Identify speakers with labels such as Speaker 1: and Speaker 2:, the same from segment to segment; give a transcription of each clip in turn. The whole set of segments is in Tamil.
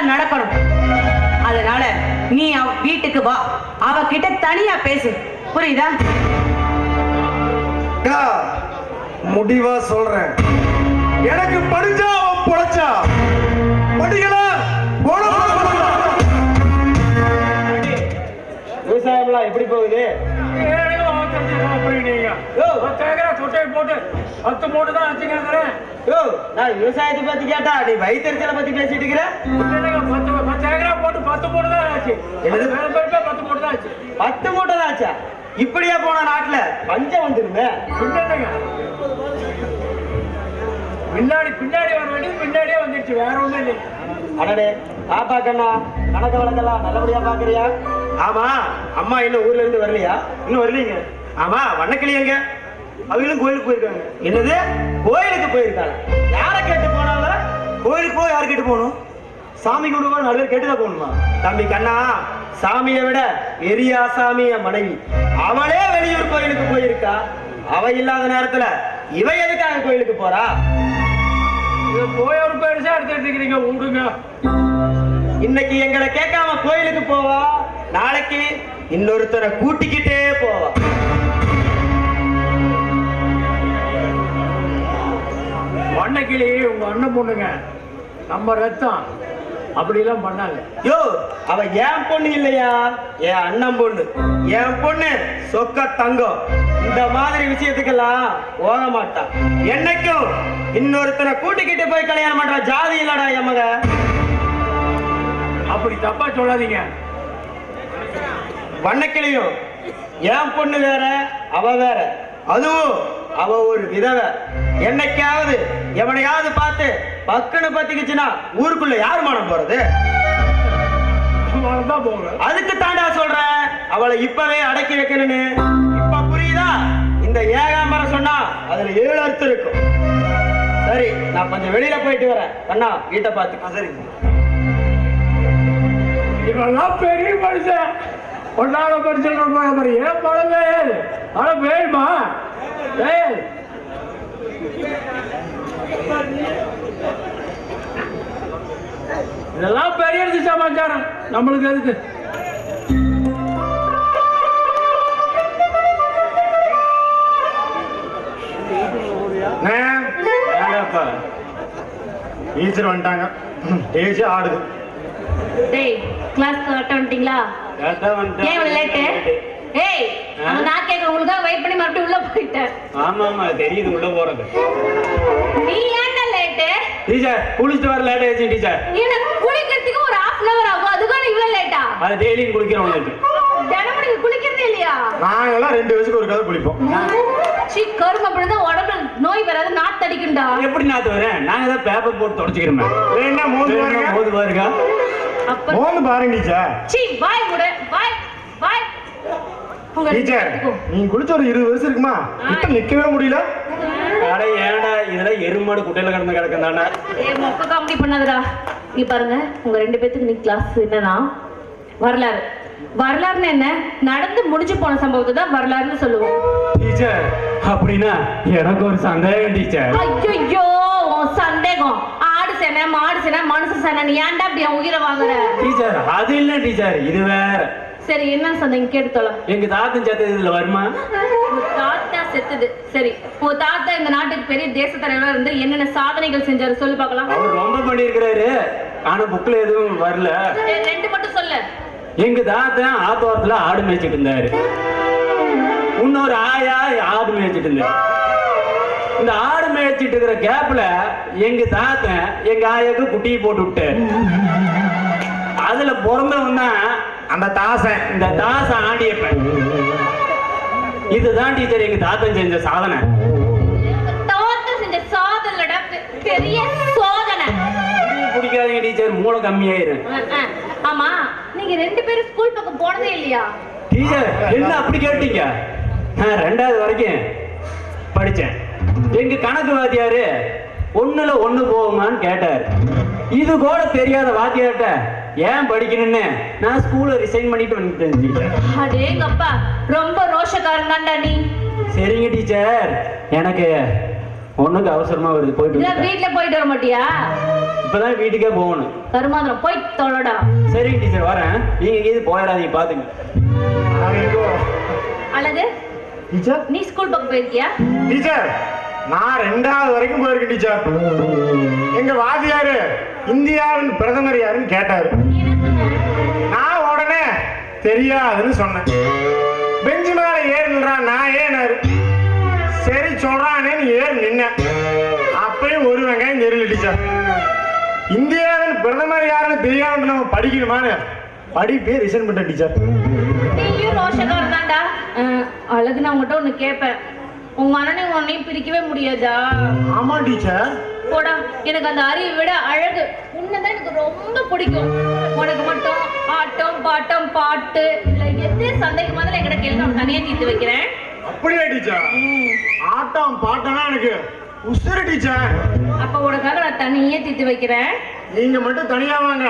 Speaker 1: தான் நடக்கணும். அதனால நீ அவ வீட்டுக்கு வா. அவ கிட்ட தனியா பேசு. புரியுதா?
Speaker 2: முடிவா சொல்றேன். எனக்கு படிச்சா அவன் பொழைச்சா. படிக்கல போட
Speaker 3: விவசாயம்லாம் எப்படி போகுது?
Speaker 4: பத்து ஏக்கரா சொட்டையை போட்டு பத்து மூட்டை தான் வச்சுக்கிறேன்
Speaker 3: யோ நான் விவசாயத்தை பத்தி கேட்டா நீ வயிற்றுச்சலை பத்தி பேசிட்டு இருக்கிற?
Speaker 4: பத்து பத்து ஏக்கரா போட்டு பத்து மூட்டை தான் ஆச்சு
Speaker 3: என்னது?
Speaker 4: வேற பேருக்கே பத்து மூட்டை தான் ஆச்சு
Speaker 3: பத்து மூட்டை தான் ஆச்சா இப்படியா போன நாட்டுல பஞ்சம் வந்துருமே.
Speaker 4: பின்னாடிங்க பின்னாடி பின்னாடி வர வேண்டியது பின்னாடியே வந்துருச்சு வேற ஒண்ணும் இல்லை
Speaker 3: அடடே பாப்பா கண்ணா கணக்க வழக்கெல்லாம் நல்லபடியா பாக்குறியா? ஆமா அம்மா இன்னும் ஊர்ல இருந்து வரலையா? இன்னும் வரலீங்க. ஆமா வண்ணக்கிளி எங்க அவங்களும் கோயிலுக்கு போயிருக்காங்க. என்னது? கோயிலுக்கு போயிருக்காங்க. யார கேட்டு போனாங்க? கோயிலுக்கு போய் யார் கேட்டு போகணும்? சாமி கும்பிடுவோம் நல்ல பேர் கேட்டுதான் போகணுமா? தம்பி கண்ணா சாமியை விட பெரியா சாமி என் மனைவி. அவளே வெளியூர் கோயிலுக்கு போயிருக்கா. அவ இல்லாத நேரத்துல இவ எதுக்காக கோயிலுக்கு போறா?
Speaker 4: போய் ஒரு பெருசா எடுத்துட்டு இருக்கிறீங்க விடுங்க
Speaker 3: இன்னைக்கு எங்களை கேட்காம கோயிலுக்கு போவா. நாளைக்கு இன்னொருத்தரை கூட்டிக்கிட்டே போவா.
Speaker 4: வண்ணக்கிளி உங்க அண்ணன் பொண்ணுங்க. நம்ம ரத்தம். அப்படிலாம் பண்ணாங்க.
Speaker 3: யோ அவ என் பொண்ணு இல்லையா? என் அண்ணன் பொண்ணு. என் பொண்ணு சொக்க தங்கம். இந்த மாதிரி விஷயத்துக்கெல்லாம் போக மாட்டா. என்னைக்கும் இன்னொருத்தரை கூட்டிக்கிட்டு போய் கல்யாணம் பண்ற ஜாதி இல்லடா என் மக.
Speaker 4: அப்படி தப்பா சொல்லாதீங்க.
Speaker 3: வண்ணக்கிளியும் என் பொண்ணு வேற அவ வேற. அதுவும் அவ ஒரு விதவை. என்னைக்காவது எவனையாவது பார்த்து பக்குன்னு பத்திக்குச்சுன்னா ஊருக்குள்ள யார் மானம் போறது? அதுக்கு தாண்டா சொல்றேன் அவளை இப்பவே அடக்கி வைக்கணும்னு. இப்ப புரியுதா? இந்த ஏகாம்பரம் சொன்னா அதுல ஏழு அர்த்தம் இருக்கும். சரி நான் கொஞ்சம் வெளியில போயிட்டு வரேன். கண்ணா வீட்டை பார்த்து சரி.
Speaker 4: இவெல்லாம் பெரிய மனுஷன். ஒன்னால மாதிரி. ஏன் பெய்யாது மழை பெய்யுமா பெய்யாது இதெல்லாம் பெரிய சமாச்சாரம் நம்மளுக்கு எதுக்கு?
Speaker 2: டீச்சர் வந்துட்டாங்க. டேஜ் ஆடுது.
Speaker 5: டேய் கிளாஸ் கரெக்டா வந்துட்டீங்களா ஏன் இவ்வளவு லேட்டு ஏய் அவன் நான் கேட்க உங்களுக்காக வெயிட் பண்ணி மறுபடியும் உள்ள போயிட்டேன்.
Speaker 4: ஆமா ஆமா தெரியுது உள்ள போறது
Speaker 5: நீ ஏன்டா லேட்டு
Speaker 4: டீச்சர் குளிச்சுட்டு வர லேட் ஆயிடுச்சு டீச்சர்.
Speaker 5: எனக்கு குளிக்கிறதுக்கு ஒரு half அன் அவர் ஆகும். அதுக்கான இவ்வளவு லேட்டா
Speaker 4: அது டெய்லியும் குளிக்கிறவங்களுக்கு
Speaker 5: தினமும் நீங்க குளிக்கிறதே இல்லையா?
Speaker 2: நாங்கெல்லாம் ரெண்டு வயசுக்கு ஒரு கதை குளிப்போம்.
Speaker 5: சீ கரும்பு அப்படிதான் உடம்புல நோய் வராது நாத்து அடிக்கும்டா.
Speaker 4: எப்படி நாத்து வரேன் நாங்க தான் பேப்பர் போட்டு தொடச்சிக்கிறோமே.
Speaker 2: வேணா மோந்து பாருங்க.
Speaker 4: பாருங்க.
Speaker 2: மோந்து பாருங்க டீச்சர்.
Speaker 5: சீ வாய் முட. வாய் வாய்.
Speaker 2: டீச்சர் நீங்க குளிச்ச ஒரு இருபது வருஷம் இருக்குமா? இப்ப நிக்கவே முடியல.
Speaker 4: அட ஏன்டா இதெல்லாம் எருமாடு குட்டையில கிடந்து கிடக்குதானே
Speaker 5: ஏய் மொக்க காமெடி பண்ணாதடா. நீ பாருங்க உங்க ரெண்டு பேத்துக்கு நீ கிளாஸ் என்னன்னா வரலாறு. வரலாறுன்னு என்ன? நடந்து முடிஞ்சு போன சம்பவத்தை தான் வரலாறுன்னு சொல்லுவோம்.
Speaker 4: டீச்சர் அப்படின்னா எனக்கு ஒரு சந்தேகம் டீச்சர்.
Speaker 5: ஐயோ சந்தேகம். ஆடு சேனை மாடு சேனை மனுஷ சேனை நீ ஏன்டா அப்படி உயிரை வாங்குற?
Speaker 4: டீச்சர் அது இல்ல டீச்சர். இது வேற.
Speaker 5: சரி என்ன சந்தேகம்? கேட்டு தொலை.
Speaker 4: எங்க தாத்தன் சத்தது இதுல வருமா?
Speaker 5: தாத்தா செத்துது சரி உங்க தாத்தா இந்த நாட்டுக்கு பெரிய தேச தலைவரா இருந்து என்னென்ன சாதனைகள் செஞ்சாரு சொல்லு பார்க்கலாம்.
Speaker 4: அவர் ரொம்ப பண்ணியிருக்கிறாரு. ஆனா புக்ல எதுவும் வரல.
Speaker 5: ரெண்டு மட்டும் சொல்லு.
Speaker 4: எங்க தாத்தன் ஆத்தோரத்துல ஆடு மேய்ச்சிட்டு இருந்தாரு. இன்னொரு ஆயா ஆடு மேய்ச்சிட்டு இருந்தாரு. இந்த ஆடு மேய்ச்சிட்டு இருக்கிற கேப்ல எங்க தாத்தன் எங்க ஆயாக்கு குட்டியை போட்டு விட்டாரு. அதுல பிறந்தவன் தான்
Speaker 2: அந்த தாசன்
Speaker 4: இந்த தாசன் ஆண்டியப்பன். இதுதான் டீச்சர் எங்க தாத்தன் செஞ்ச சாதனை.
Speaker 5: தாத்தா செஞ்ச சாதனைடா பெரிய சோதனை.
Speaker 4: பிடிக்காதீங்க டீச்சர் மூளை கம்மியாயிரும்.
Speaker 5: ஆமா நீங்க ரெண்டு பேரும் ஸ்கூல் பக்கம் போனதே இல்லையா?
Speaker 4: டீச்சர் என்ன அப்படி கேட்டீங்க? ரெண்டாவது வரைக்கும் படிச்சேன். எங்க கணக்கு வாத்தியாரு ஒண்ணுல ஒண்ணு போகுமான்னு கேட்டார். இது கூட தெரியாத வாத்தியார்ட்ட ஏன் படிக்கணும்னு? நான் ஸ்கூலை ரிசைன் பண்ணிட்டு வந்துட்டேன் டீச்சர்
Speaker 5: அடேங்கப்பா ரொம்ப ரோஷக்காரன் தான்டா நீ.
Speaker 4: சரிங்க டீச்சர் எனக்கு ஒண்ணுக்கு அவசரமா வருது. போயிட்டு
Speaker 5: இல்ல. வீட்ல போயிட்டு வர மாட்டியா?
Speaker 4: இப்பதான் வீட்டுக்கே போகணும்.
Speaker 5: கருமாந்திரம் போய் தொலைடா.
Speaker 4: சரி டீச்சர் வரேன். நீங்க இது போயிடாதீங்க பாத்துங்க.
Speaker 5: அழகு
Speaker 2: டீச்சர்
Speaker 5: நீ ஸ்கூல் பக்கம் போயிருக்கியா?
Speaker 2: டீச்சர் நான் ரெண்டாவது வரைக்கும் போயிருக்கேன் டீச்சர். எங்க வாதியாரு இந்தியாவின் பிரதமர் யாருன்னு கேட்டாரு. நான் உடனே தெரியாதுன்னு சொன்னேன். பெஞ்சு மேல ஏறுன்றான் நான் ஏனாரு சரி சொல்றானே நீ ஏறு நின்ன. அப்பயும் ஒரு வெங்காயம் தெரியல டீச்சர். இந்தியாவின் பிரதமர் யாருன்னு தெரியாம நம்ம படிக்கணுமான்னு படிப்பே ரிசன் பண்ணிட்டேன் டீச்சர்.
Speaker 5: அழகு நான் உங்ககிட்ட ஒண்ணு கேட்பேன் உங்க அண்ணனை உன்னையும் பிரிக்கவே முடியாதா?
Speaker 2: ஆமா டீச்சர்.
Speaker 5: போடா. எனக்கு அந்த அறிவை விட அழகு. உன்னதான் எனக்கு ரொம்ப பிடிக்கும். உனக்கு மட்டும் ஆட்டம் பாட்டம் பாட்டு இதுல எது சந்தேகம் முதல்ல என்கிட்ட கேள்வி நான் தனியா தீர்த்து வைக்கிறேன்.
Speaker 2: அப்படியா டீச்சர்? ஆட்டம் பாட்டம்னா எனக்கு உசுறு டீச்சர்.
Speaker 5: அப்ப உனக்காக நான் தனியே தீர்த்து வைக்கிறேன்.
Speaker 2: நீங்க மட்டும் தனியா வாங்க.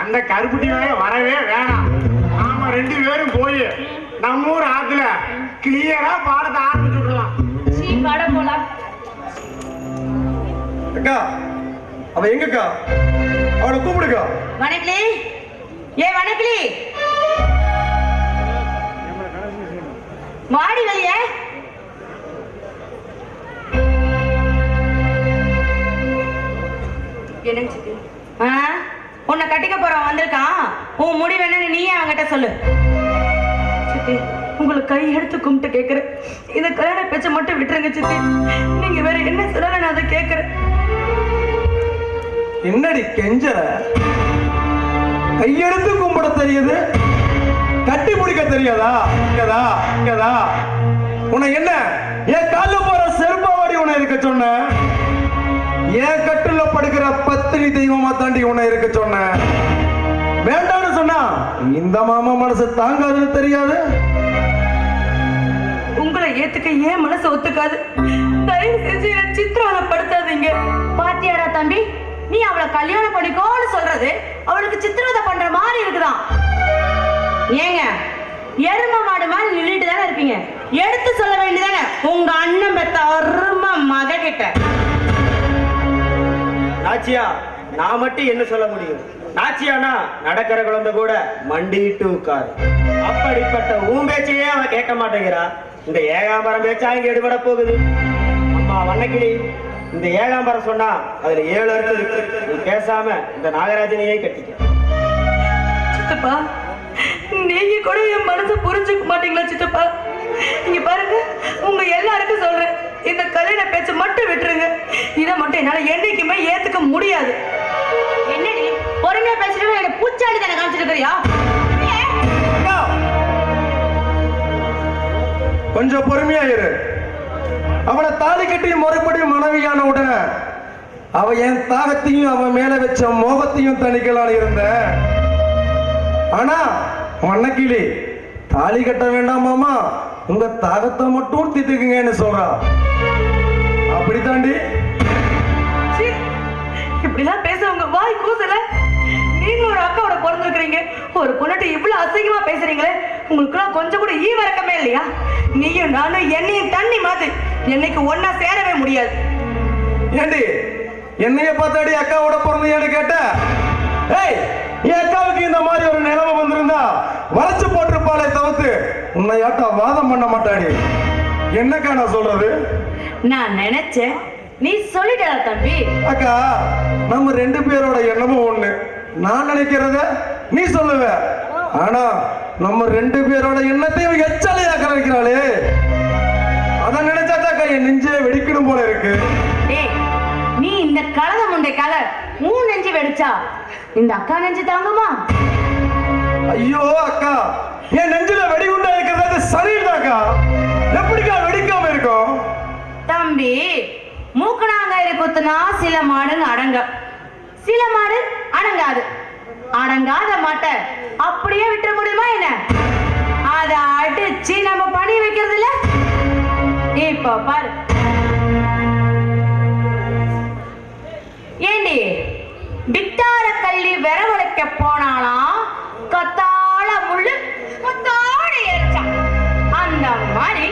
Speaker 2: அந்த கருப்புட்டி வேற வரவே வேணாம். நாம ரெண்டு பேரும் போய் நம்ம ஊர் ஆத்துல கிளியரா பாடத்தை ஆரம்பிச்சு
Speaker 5: பாட போலாம்
Speaker 6: அக்கா அவ எங்கக்கா? அவளை கூப்பிடுக்கா.
Speaker 1: வணக்கிளி ஏ வணக்கிளி வாடி வெளியே. என்ன சித்தி? உன்னை கட்டிக்க போறவன் வந்திருக்கான். உன் முடிவு என்னன்னு நீயே அவன்கிட்ட சொல்லு. சித்தி உங்களை கை எடுத்து கும்பிட்டு கேட்குறேன் இந்த கல்யாண பேச்சை மட்டும் விட்டுருங்க சித்தி. நீங்க வேற என்ன சொல்லல நான் அதை கேட்குறேன்
Speaker 6: என்னடி கெஞ்சற கையெடுத்து கும்பிட தெரியுது. கட்டி பிடிக்க தெரியாதா? இங்கதா இங்கதா. உன்னை என்ன? என் கால போற செருப்பாவாடி உன இருக்க சொன்ன என் கட்டுல படுக்கிற பத்தினி தெய்வமா தாண்டி உன இருக்க சொன்ன வேண்டாம்னு சொன்னா இந்த மாமா மனசு தாங்காதுன்னு தெரியாது.
Speaker 1: ஏத்துக்க ஏன் மனசு ஒத்துக்காது? தயவு செஞ்சு என்ன சித்திரவதைப்படுத்தாதீங்க. பாத்தியாடா தம்பி நீ அவளை கல்யாணம் பண்ணிக்கோன்னு சொல்றது அவளுக்கு சித்திரவதை பண்ற மாதிரி இருக்குதான். ஏங்க எரும மாடு மாதிரி நின்றுட்டு தானே இருப்பீங்க எடுத்து சொல்ல வேண்டியதானே உங்க அண்ணன் பெத்த அரும மக கிட்ட
Speaker 6: ஆச்சியா நான் மட்டும் என்ன சொல்ல முடியும்? நாச்சியானா நடக்கிற குழந்தை கூட மண்டிட்டு உட்காரு. அப்படிப்பட்ட உன் பேச்சையே அவன் கேட்க மாட்டேங்கிறா. இந்த ஏகாம்பரம் பேச்சா இங்க எடுபட போகுது? அம்மா வண்ணக்கிளி இந்த ஏகாம்பரம் சொன்னா அதுல ஏழு அர்த்தம் இருக்கு. நீ பேசாம இந்த நாகராஜனையே கட்டிக்க.
Speaker 1: சித்தப்பா நீங்க கூட என் மனசு புரிஞ்சுக்க மாட்டீங்களா சித்தப்பா? நீங்க பாருங்க உங்க எல்லாருக்கும் சொல்றேன். இந்த கல்யாண பேச்சை மட்டும் விட்டுருங்க. இதை மட்டும் என்னால என்னைக்குமே ஏத்துக்க முடியாது. என்னடி? பொறுமையா பேசிட்டு எனக்கு பூச்சாடி தானே காமிச்சிட்டு இருக்கிறியா
Speaker 6: கொஞ்சம் பொறுமையா இரு. அவனை தாலி கட்டி மறுபடியும் மனைவியான உடனே அவ என் தாகத்தையும் அவன் மேல வச்ச மோகத்தையும் தணிக்கலான்னு இருந்த. ஆனா மண்ணக்கிளி தாலி கட்ட வேண்டாமாமா உங்க தாகத்தை மட்டும் தித்துக்குங்கன்னு சொல்றா. அப்படி தாண்டி
Speaker 1: இப்படிலாம் பேச உங்க வாய் கூசல. நீங்க ஒரு அக்காவோட பிறந்திருக்கிறீங்க. ஒரு பொண்ணு இவ்வளவு அசிங்கமா பேசுறீங்களே. உங்களுக்குலாம் கொஞ்சம் கூட ஈவரக்கமே இல்லையா? நீயும் நானும் என்னையும் தண்ணி மாதிரி என்னைக்கு ஒன்னா சேரவே முடியாது.
Speaker 6: ஏண்டி? என்னைய பார்த்தாடி அக்காவோட பிறந்தையான்னு கேட்ட? ஏய் என் அக்காவுக்கு இந்த மாதிரி ஒரு நிலைமை வந்திருந்தா வளைச்சு போட்டிருப்பாளே தவிர்த்து உன்னை யாட்டா வாதம் பண்ண மாட்டாடி. என்னக்கா நான் சொல்றது?
Speaker 1: நான் நினைச்சேன். நீ சொல்லிட்டா தம்பி.
Speaker 6: அக்கா நம்ம ரெண்டு பேரோட எண்ணமும் ஒண்ணு. நான் நினைக்கிறத நீ சொல்லுவ. ஆனா நம்ம ரெண்டு பேரோட எண்ணத்தையும் எச்சலையா கலக்கிறாளே அத நினைச்சாக்கா என் நெஞ்சே வெடிக்கணும் போல இருக்கு.
Speaker 1: நீ இந்த கலத முண்டை கல மூணு நெஞ்சு வெடிச்சா இந்த அக்கா நெஞ்சு தாங்குமா?
Speaker 6: ஐயோ அக்கா என் நெஞ்சில வெடிகுண்டா இருக்கிறது சரிதாக்கா
Speaker 1: மூக்கணாங்கயிறு குத்துனா சில மாடுங்க அடங்கும் சில மாடு அடங்காது. அடங்காத மாட்டை அப்படியே விட்டுற முடியுமா என்ன? அத அடிச்சு நம்ம பணி வைக்கிறது இல்ல இப்ப பாரு. ஏண்டி? விட்டார கள்ளி விரவழைக்க போனாலாம் கத்தாழ முள்ளு கொத்தாட எரிச்சான். அந்த மாதிரி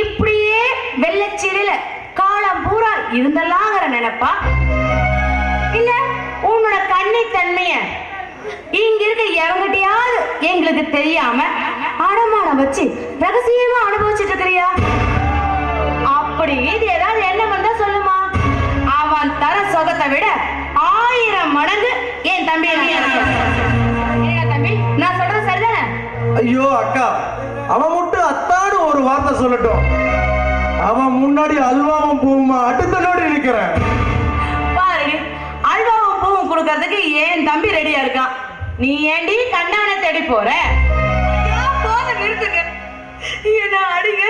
Speaker 1: இப்படியே வெள்ளச்சீரில காலம் பூரா இருந்தலாங்கிற நினைப்பா? தனித்தன்மைய இங்க இருக்க இறங்கிட்டியாவது எங்களுக்கு தெரியாம அடமானம் வச்சு ரகசியமா அனுபவிச்சுட்டு இருக்கிறியா அப்படி இது ஏதாவது என்ன வந்தா சொல்லுமா? அவன் தர சொகத்தை விட ஆயிரம் மடங்கு என் தம்பி தம்பி நான் சொல்றது சரிதானே?
Speaker 7: ஐயோ அக்கா அவன் மட்டும் அத்தாடு ஒரு வார்த்தை சொல்லட்டும். அவன் முன்னாடி அல்வாவும் பூவுமா? அடுத்த நோடி நிக்கிறேன்
Speaker 1: பாரு அல்வாவும் பூவும் கொடுக்கறதுக்கு என் தம்பி ரெடியா இருக்கான் நீ ஏண்டி கண்ணான தேடி போற? போத நிறுத்துங்க. என்ன அடிங்க?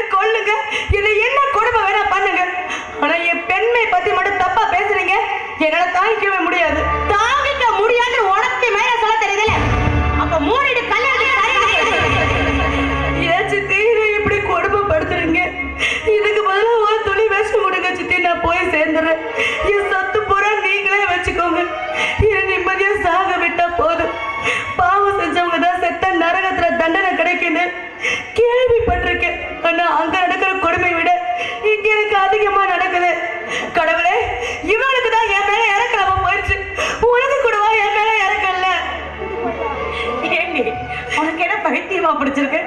Speaker 1: என்ன பிடிச்சிருக்கு.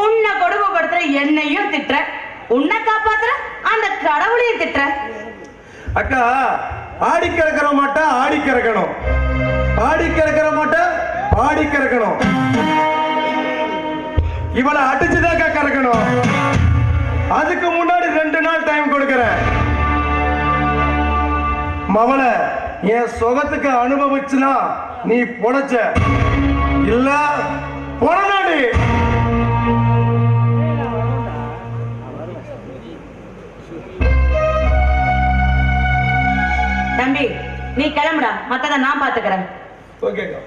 Speaker 1: உன்னை கொடுமைப்படுத்துற என்னையும் திட்டுற. உன்னை காப்பாத்துற அந்த கடவுளையும் திட்டுற.
Speaker 7: அக்கா ஆடி கறக்கிற மாட்டா ஆடி கறக்கணும். ஆடி கறக்கிற மாட்டா பாடி கறக்கணும். இவளை அடிச்சுதாக்கா கறக்கணும். அதுக்கு முன்னாடி ரெண்டு நாள் டைம் கொடுக்கறேன். மவளை என் சுகத்துக்கு அனுபவிச்சுனா நீ பொழைச்ச. இல்ல பொணநாடி
Speaker 1: தம்பி நீ கிளம்புடா. மத்தத நான் பாத்துக்கிறேன்.
Speaker 7: ஓகேக்கா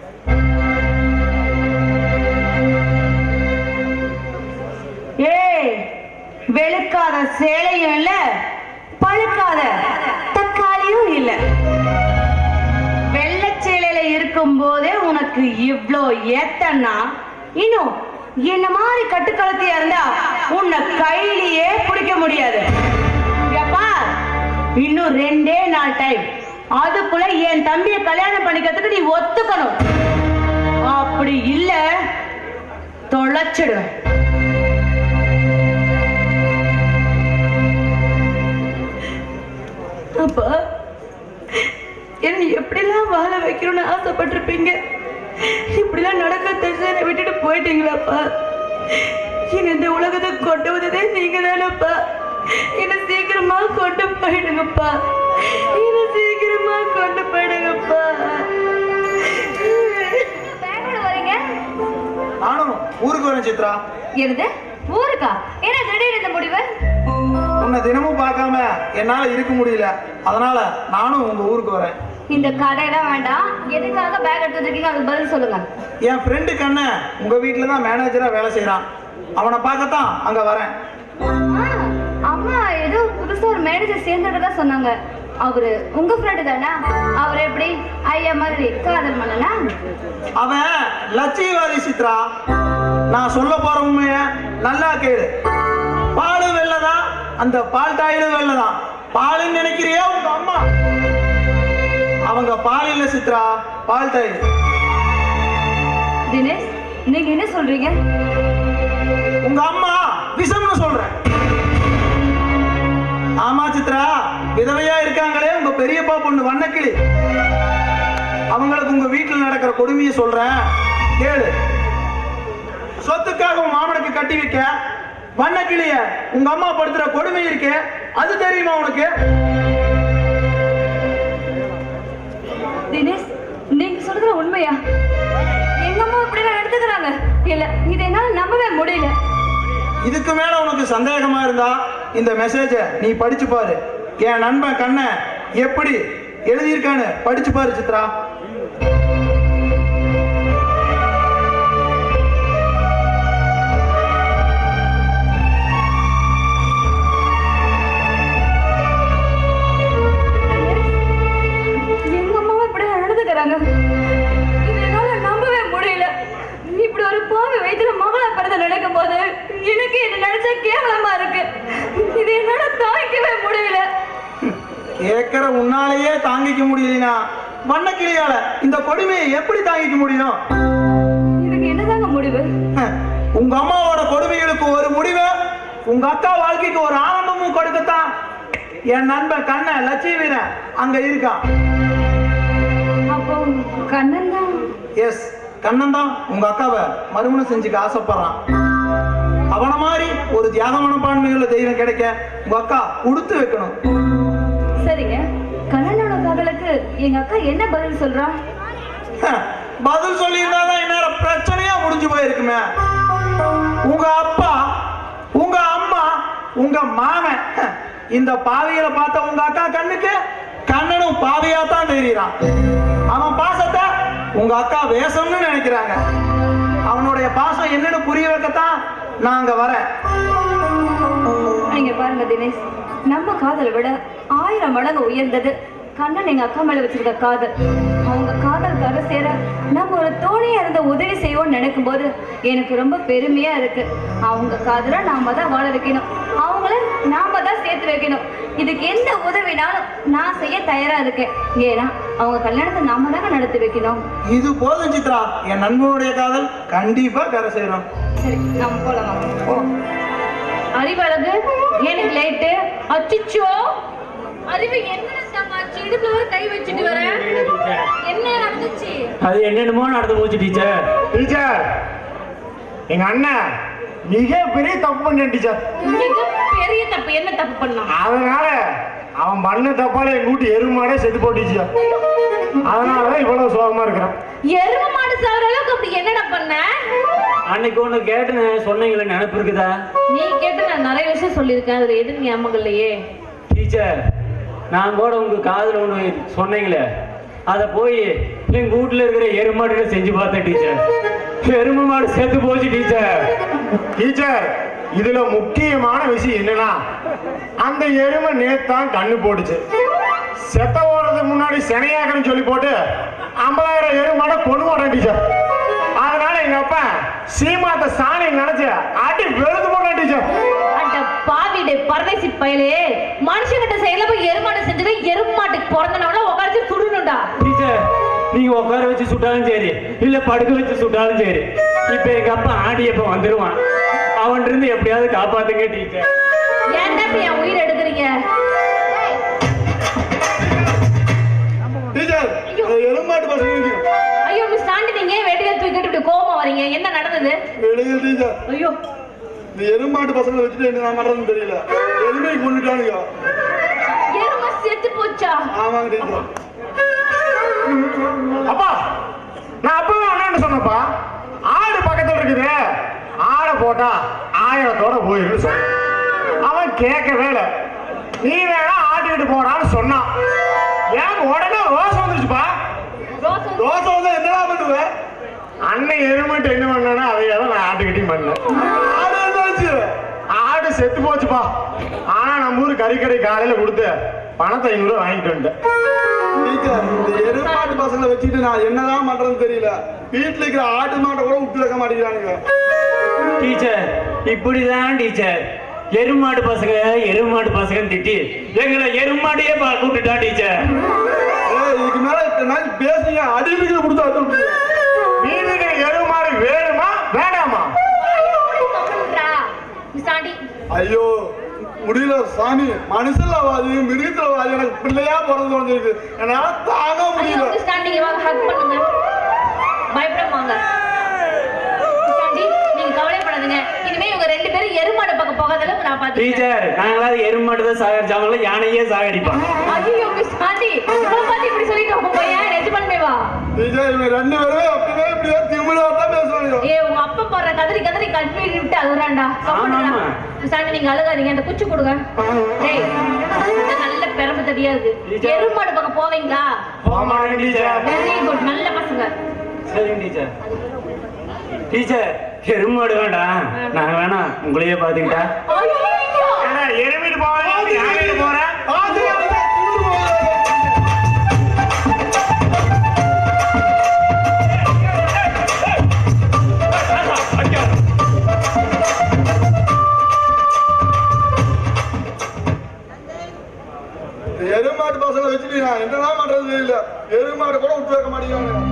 Speaker 1: ஏய் வெளுக்காத சேலையும் இல்ல பழுக்காத தக்காளியும் இல்ல. வெள்ளச்சேலையில இருக்கும் போதே உனக்கு இவ்ளோ ஏத்தன்னா இன்னும் என்ன மாதிரி கட்டுக்கலத்தியா இருந்தா உன்னை கையிலேயே பிடிக்க முடியாது. இன்னும் ரெண்டே நாள் டைம் அதுக்குள்ள என் தம்பியை கல்யாணம் பண்ணிக்கிறதுக்கு நீ ஒத்துக்கணும். அப்படி இல்ல தொலைச்சிடுவேன். அப்ப என்னை எப்படிலாம் வாழ வைக்கணும்னு ஆசைப்பட்டிருப்பீங்க? இப்படிலாம் நடக்க என்னை விட்டுட்டு போயிட்டீங்களாப்பா? என்ன இந்த உலகத்தை கொண்டு வந்ததே நீங்க தானப்பா என்னை சீக்கிரமா கொண்டு போயிடுங்கப்பா. என்னை சீக்கிரமா கொண்டு போயிடுங்கப்பா.
Speaker 7: நானும் ஊருக்கு வரேன் சித்ரா.
Speaker 8: என்னது? ஊருக்கா? என்ன திடீர்னு இந்த முடிவு?
Speaker 7: உன்னை தினமும் பார்க்காம என்னால இருக்க முடியல. அதனால நானும் உங்க ஊருக்கு வரேன்.
Speaker 8: இந்த கடையெல்லாம் வேண்டாம். எதுக்காக பேக் எடுத்து வந்திருக்கீங்க அதுக்கு பதில் சொல்லுங்க.
Speaker 7: என் ஃப்ரெண்டு கண்ண உங்க வீட்டில் தான் மேனேஜரா வேலை செய்றான். அவனை பார்க்கத்தான் அங்க வரேன்.
Speaker 8: அம்மா ஏதோ புதுசா ஒரு மேனேஜர் சேர்ந்துட்டதா சொன்னாங்க. அவரு உங்க ஃப்ரெண்டு தானே? அவர் எப்படி? ஐயா மாதிரி காதல் பண்ணனா
Speaker 7: அவன் லட்சியவாதி சித்ரா. நான் சொல்ல போற உண்மைய நல்லா கேளு. பாலும் வெள்ளதான். அந்த பால் டாயிலும் வெள்ளதான். பாலுன்னு நினைக்கிறியா உங்க அம்மா? அவங்க பால் இல்ல சித்ரா. பால் டாயில்
Speaker 8: தினேஷ் நீங்க என்ன சொல்றீங்க?
Speaker 7: உங்க அம்மா விஷம்னு சொல்றேன். ஆமா சித்ரா விதவையா இருக்காங்களே உங்க பெரியப்பா பொண்ணு வண்ணக்கிளி. அவங்களுக்கு உங்க வீட்டுல நடக்கிற கொடுமையை சொல்றேன். கேளு. சொத்துக்காக உன் மாமனுக்கு கட்டி வைக்க வண்ணக்கிளிய உங்க அம்மா படுத்துற கொடுமை இருக்கே அது தெரியுமா உனக்கு?
Speaker 8: சொல்றது உண்மையா? எங்க அம்மா இப்படிலாம் எடுத்துக்கிறாங்க? இல்ல இதை என்னால நம்பவே முடியல.
Speaker 7: இதுக்கு மேல உனக்கு சந்தேகமா இருந்தா இந்த மெசேஜ நீ படிச்சு பாரு. என் நண்பன் கண்ண எப்படி எழுதியிருக்கான்னு படிச்சு பாரு சித்ரா.
Speaker 8: எங்க அம்மாவும் இப்படி நடந்துக்கிறாங்க எனக்கு இது நினைச்சா கேவலமா இருக்கு. இது என்னால தாங்கிக்கவே முடியல.
Speaker 7: கேட்கிற உன்னாலேயே தாங்கிக்க முடியலனா வண்ணக்கிளியால இந்த கொடுமையை எப்படி தாங்கிக்க முடியும்?
Speaker 1: இதுக்கு என்னதாங்க முடிவு?
Speaker 7: உங்க அம்மாவோட கொடுமைகளுக்கு ஒரு முடிவு உங்க அக்கா வாழ்க்கைக்கு ஒரு ஆரம்பமும் கொடுக்கத்தான். என் நண்பன் கண்ணன் லட்சுமீரன் அங்க இருக்கான்
Speaker 1: அப்போ கண்ணன் தான்.
Speaker 7: எஸ் கண்ணன் தான். உங்க அக்காவை மறுமணம் செஞ்சுக்க ஆசைப்படுறான். அவன மாதிரி ஒரு தியாக மனப்பான்மையுள்ள தெய்வம் கிடைக்க உங்க அக்கா கொடுத்து வைக்கணும்.
Speaker 1: சரிங்க. கண்ணனோட காதலுக்கு எங்க அக்கா என்ன பதில் சொல்றா?
Speaker 7: பதில் சொல்லியிருந்தா தான் இந்நேரம் பிரச்சனையா முடிஞ்சு போயிருக்குமே. உங்க அப்பா உங்க அம்மா உங்க மாமன் இந்த பாவிகளை பார்த்த உங்க அக்கா கண்ணுக்கு கண்ணனும் பாவியா தான் தெரியுறான். அவன் பாசத்தை உங்க அக்கா வேஷம்னு நினைக்கிறாங்க. அவனுடைய பாசம் என்னன்னு புரிய வைக்கத்தான் நான் அங்க வரேன்
Speaker 1: இங்க பாருங்க தினேஷ். நம்ம காதலை விட ஆயிரம் மடங்கு உயர்ந்தது. கண்ணன் எங்க அக்கா மேல வச்சிருக்க காதல். அவங்க காதல் கரை சேர நம்ம ஒரு தோணியா இருந்த உதவி செய்வோம்னு நினைக்கும் போது எனக்கு ரொம்ப பெருமையா இருக்கு. அவங்க காதலை நாம தான் வாழ வைக்கணும். அவங்கள நாம தான் சேர்த்து வைக்கணும். இதுக்கு எந்த உதவினாலும் நான் செய்ய தயாரா இருக்கேன். ஏன்னா அவங்க கல்யாணத்தை நாம தாங்க நடத்தி வைக்கணும்.
Speaker 7: இது போதும் சித்ரா. என் நண்பனுடைய காதல் கண்டிப்பா கரை சேரும்
Speaker 1: சரி நம்ம போலாம் வாங்க.
Speaker 7: ஓ
Speaker 5: அறிவழகு எனக்கு லைட்டு? அச்சிச்சோ! அறிவு என்ன தங்காச்சு இடுப்புல கை வச்சுட்டு வர. என்ன நடந்துச்சு?
Speaker 4: அது என்னென்னமோ நடந்து போச்சு டீச்சர்.
Speaker 2: டீச்சர் எங்க அண்ணன் மிகப்பெரிய தப்பு பண்ணேன் டீச்சர்.
Speaker 5: மிக பெரிய தப்பு. என்ன தப்பு பண்ணான்?
Speaker 2: அதனால அவன் பண்ண தப்பால எங்க வீட்டு எருமாடே செத்து போட்டுச்சு அதனாலதான் இவ்வளவு சோகமா இருக்கிறான்.
Speaker 5: எரும மாடு சாவர அளவுக்கு அப்படி என்னடா பண்ண?
Speaker 4: அன்னைக்கு ஒன்று கேட்டு சொன்னீங்களே நினப்பு இருக்குதா?
Speaker 5: நீ கேட்டு நான் நிறைய விஷயம் சொல்லியிருக்கேன் அதுல எதுவும் ஞாபகம் இல்லையே.
Speaker 4: டீச்சர் நான் கூட உங்க காதுல ஒன்று சொன்னீங்களே. அதை போய் எங்க வீட்டுல இருக்கிற எருமாடுல செஞ்சு பார்த்தேன் டீச்சர். எருமை மாடு செத்து போச்சு டீச்சர்.
Speaker 2: டீச்சர் இதுல முக்கியமான விஷயம் என்னன்னா அந்த எருமை நேத்தான் கண்ணு போட்டுச்சு. செத்த ஓடுறதுக்கு முன்னாடி சினையாக்கன்னு சொல்லி போட்டு ஐம்பதாயிரம் எருமாட கொண்டு போட்டேன் டீச்சர் அதனால எங்க அப்பா சீமாத்த சாணி நினைச்சு அடி வெளுத்து போட்டேன் டீச்சர்
Speaker 5: பாவிடே பரதேசி பயலே மனுஷங்கிட்ட செயல போய் எருமாடு செஞ்சவே எருமாட்டுக்கு பிறந்தனவள உட்காந்து சுடணும்டா.
Speaker 4: டீச்சர் நீங்க உட்கார வச்சு சுட்டாலும் சரி இல்ல படுக்க வச்சு சுட்டாலும் சரி இப்ப எங்க அப்பா ஆடியப்ப வந்துருவான்? அவன் இருந்து எப்படியாவது காப்பாத்துங்க டீச்சர்
Speaker 5: ஏன்டா என் உயிர் எடுக்கிறீங்க?
Speaker 7: எலும்பாட்டு பசங்க
Speaker 5: ஐயோ மிஸ் தாண்டி நீங்க ஏன் வெடியை தூக்கிட்டு இப்படி கோவமா வரீங்க என்ன நடந்தது?
Speaker 7: வெளியே டீச்சர்
Speaker 5: ஐயோ.
Speaker 7: இந்த எருமாட்டு பசங்களை வச்சுட்டு என்ன பண்றதுன்னு தெரியல. எருமை கொண்டுட்டானுங்க
Speaker 5: எருமை செத்து போச்சா?
Speaker 7: ஆமாங்க டீச்சர்
Speaker 2: அப்பா நான் அப்பவே அண்ணன் சொன்னப்பா ஆடு பக்கத்துல இருக்குது. ஆடை போட்டா ஆயிரத்தோட சொன்ன அவன் கேட்கவே இல்லை. நீ வேணா ஆட்டிக்கிட்டு போடான்னு சொன்னான். எனக்கு உடனே ரோஸ் வந்துருச்சுப்பா?
Speaker 5: ரோஸ்
Speaker 7: தோசை வந்து என்னடா பண்ணுவேன்
Speaker 2: அண்ணன் எருமட்டு என்ன பண்ணானோ அதையே தான் நான் ஆட்டுக்கிட்டையும் பண்ணேன்.
Speaker 7: ஆடு
Speaker 2: செத்து போச்சுப்பா. ஆனா நம்ம ஊர் கறிக்கடை காலையில கொடுத்து பணத்தை ஐநூறுரூவா வாங்கிட்டு வந்துட்டேன்.
Speaker 7: டீச்சர் இந்த எருமாட்டு பசங்களை வச்சுட்டு நான் என்னதான் பண்றதுன்னு தெரியல. வீட்டுல இருக்கிற ஆட்டு மாட்டை கூட விட்டு வைக்க மாட்டேங்கிறானுங்க.
Speaker 4: டீச்சர் இப்படிதான் டீச்சர் எருமாடு பசங்க எருமாடு பசங்கன்னு திட்டி எங்களை எருமாடையே பா கூப்பிட்டுட்டா டீச்சர்.
Speaker 7: ஏய் இதுக்கு மேல இத்தனை நாள் பேசுனீங்க அடிமைக்கு கொடுத்து
Speaker 2: வீட்டுக்கு எருமாடு வேணுமா
Speaker 5: தாண்டி
Speaker 7: ஐயோ முடியல சாமி. மனுஷன்ல வாதி மிருகத்துல வாதி எனக்கு பிள்ளையா பிறந்து வந்திருக்கு என்னால தாங்க முடியல.
Speaker 5: பயப்படாம எருமாடு பக்கம் போகாத அளவுக்கு நான் பாத்துக்கிறேன்.
Speaker 4: டீச்சர் நாங்களாவது எருமாடு தான் சாகடிச்சாங்களோ யானையே
Speaker 5: ஐயோ மிஸ் தாண்டி இவ்வளவு பார்த்து இப்படி சொல்லிட்டு உங்க பையன் நிஜமாலுமே வா
Speaker 7: டீச்சர் இவங்க ரெண்டு பேருமே அப்படியே இப்படியே திமிழா தான் பேசுவாங்க.
Speaker 5: ஏ உங்க அப்பா போடுற கதறி கதறி கல்வி விட்டு அழுறான்டா. சாண்டி நீங்க அழுகாதீங்க. அந்த குச்சி கொடுங்க. டேய் நல்ல பெரம்பு தடியா இருக்கு. எருமாடு பக்கம் போவீங்களா?
Speaker 2: ஆமாங்க டீச்சர்.
Speaker 5: வெரி குட் நல்ல பசங்க.
Speaker 4: சரிங்க டீச்சர். டீச்சர் எருமாடு வேண்டாம் நாங்க வேணா உங்களையே பாத்துக்கிட்டா
Speaker 2: எருமிட்டு போறேன் போறேன்
Speaker 7: எருமாட்டு பசங்களை வச்சுட்டு நான் என்னதான் பண்றது தெரியல. எருமாடு
Speaker 9: விட்டு வைக்க மாட்டேங்கிறாங்க.